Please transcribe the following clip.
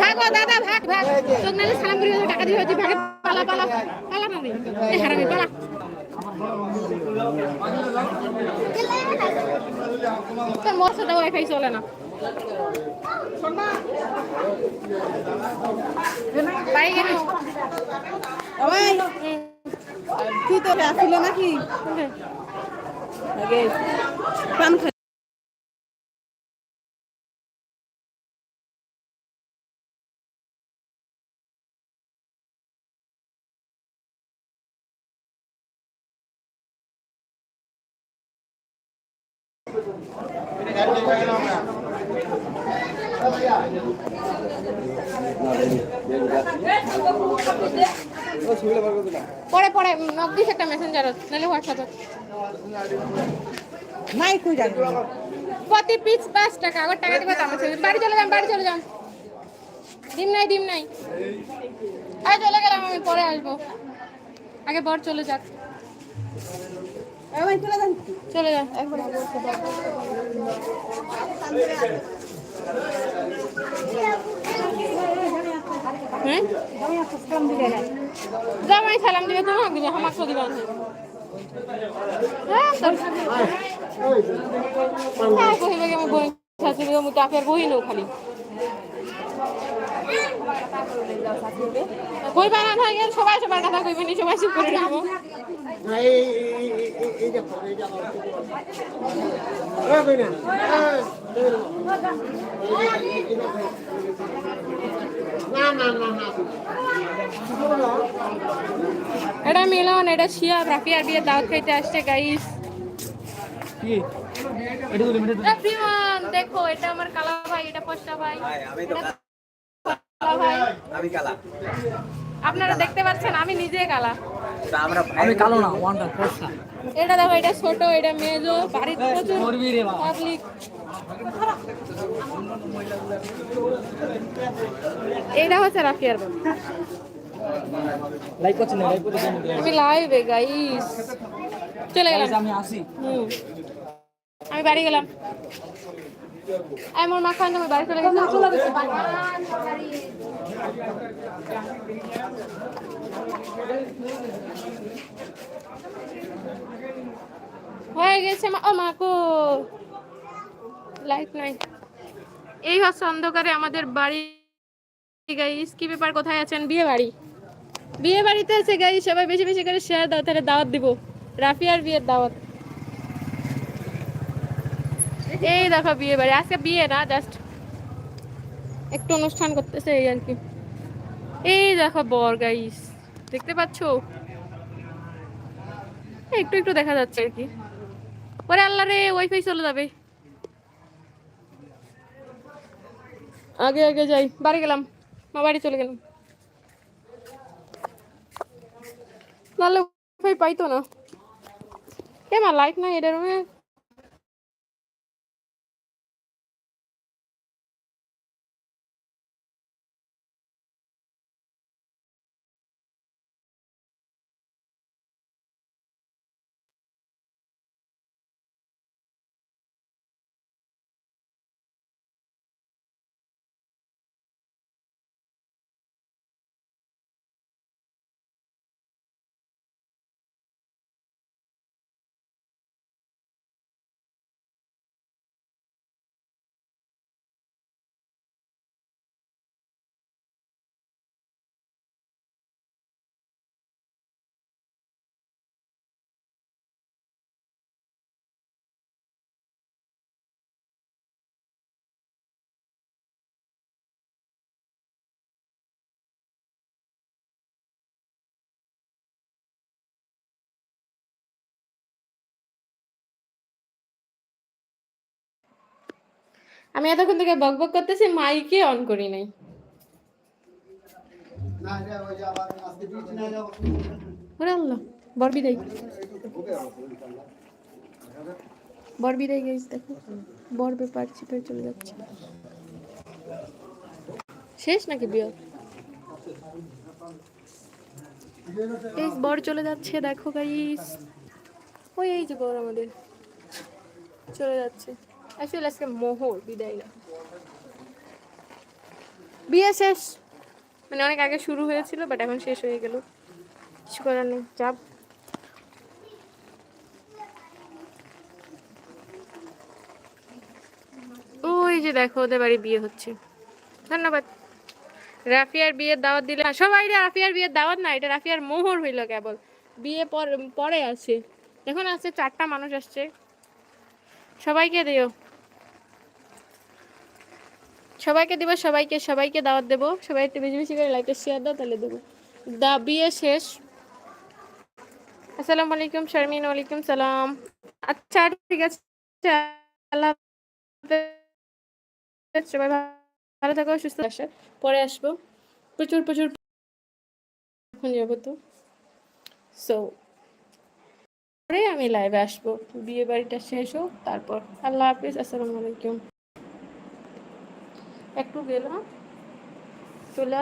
ভাগ দাদা, ভাগ ভাগ। তোক নালে সালাম করি টাকা দিয়ে হচ্ছে ভাগে পালা পালা। পালা না এই হারামি, পালা। তোর মোর সাথে ওয়াইফাই চলে না। পাই তো ওই কি তোরে আসিল নাকি? আগে পান পরে পরে নক দিস একটা মেসেঞ্জারত নাহলে হোয়াটসঅ্যাপত নাই কই যাবি প্রতি পিস পাঁচ টাকা আবার টাকা দিবে দাম আছে বাড়ি চলে যান বাড়ি চলে যান ডিম নাই ডিম নাই। আরে চলে গেলাম আমি পরে আসব। আগে বর চলে যাক। চলে যান। একবার। হ্যাঁ জামাই সালাম দিবে তো না দিবে আমাকে তো দিবে না হ্যাঁ হ্যাঁ কহিবে আমি বই শাশুড়ি আমি তো আপের বই নো খালি। কই বানা সবাই সবার কথা কইবে সবাই চুপ করে রাখব এটা মিলন এটা শিয়া রাফিয়ার বিয়ে দাওয়াত খাইতে আসছে গাইস কি? এটা তো লিমিটেড এভরিওয়ান দেখো এটা আমার কালা ভাই এটা পস্তা ভাই। আমি তো কালা ভাই। আমি কালা। আপনারা দেখতে পাচ্ছেন আমি নিজে কালা। আমি কালো না ওয়ানটা ফর্সা এটা দেখো এটা ছোট এটা মেজো বাড়িতে প্রচুর মরবি পাবলিক এটা হচ্ছে রাফিয়ার বাবা লাইক করছেন লাইক করতে আমি লাইভে গাইস চলে গেলাম। আমি আসি। আমি বাড়ি গেলাম। আমার মা খান আমি বাড়ি চলে গেছি। হয়ে গেছে ও মা কো লাইট নাই এই হচ্ছে অন্ধকারে আমাদের বাড়ি। গাইস কি ব্যাপার? কোথায় আছেন? বিয়ে বাড়ি। বিয়ে বাড়িতে আছে গাইস সবাই বেশি বেশি করে শেয়ার দাও, তাহলে দাওয়াত দিব। রাফিয়ার বিয়ের দাওয়াত। এই দেখো বিয়ে বাড়ি। আজকে বিয়ে না জাস্ট একটু অনুষ্ঠান করতেছে এই আর কি। এই দেখো বর গাইস দেখতে পাচ্ছো? একটু একটু দেখা যাচ্ছে আর কি। পরে আল্লাহ রে ওয়াইফাই চলে যাবে। আগে আগে যাই। বাড়ি গেলাম। মা বাড়ি চলে গেলাম। নাহলে ওয়াইফাই পাইতো না। মা লাইট নাই, এটা রুমে আমি এতক্ষণ থেকে বক বক করতেছি মাইকে অন করি নাই। দেখো। বর ব্যাপার চিপে চলে যাচ্ছে। শেষ নাকি বিয়ে? এই বর চলে যাচ্ছে দেখো গাইস ওই এই যে বর আমাদের। চলে যাচ্ছে। আসলে আজকে মোহর বিদায় না বিয়ে শেষ। মানে অনেক আগে শুরু হয়েছিল বাট এখন শেষ হয়ে গেল। কিছু করার নেই চাপ ওই যে দেখো, ওদের বাড়ি বিয়ে হচ্ছে। ধন্যবাদ। রাফিয়ার বিয়ের দাওয়াত দিলে সবাই রাফিয়ার বিয়ের দাওয়াত না, এটা রাফিয়ার মোহর হইল কেবল। বিয়ে পর- আছে। এখন আছে, চারটা মানুষ আসছে। সবাইকে দিও। সবাইকে দিব, সবাইকে সবাইকে দাওয়াত দেবো। সবাই একটু বেশি বেশি করে লাইকটা শেয়ার দাও, তাহলে দেবো। দা বিয়ে শেষ। আসসালামু আলাইকুম, শারমিন, ওয়ালাইকুম সালাম। আচ্ছা ঠিক আছে। আল্লাহ সবাই ভালো থাকো, সুস্থ আসে পরে আসব। প্রচুর প্রচুর যাব তো। সো পরে আমি লাইভে আসব। বিয়ে বাড়িটা শেষ হোক, তারপর। আল্লাহ হাফিজ, আসসালামু আলাইকুম। একটু গেলাম চলে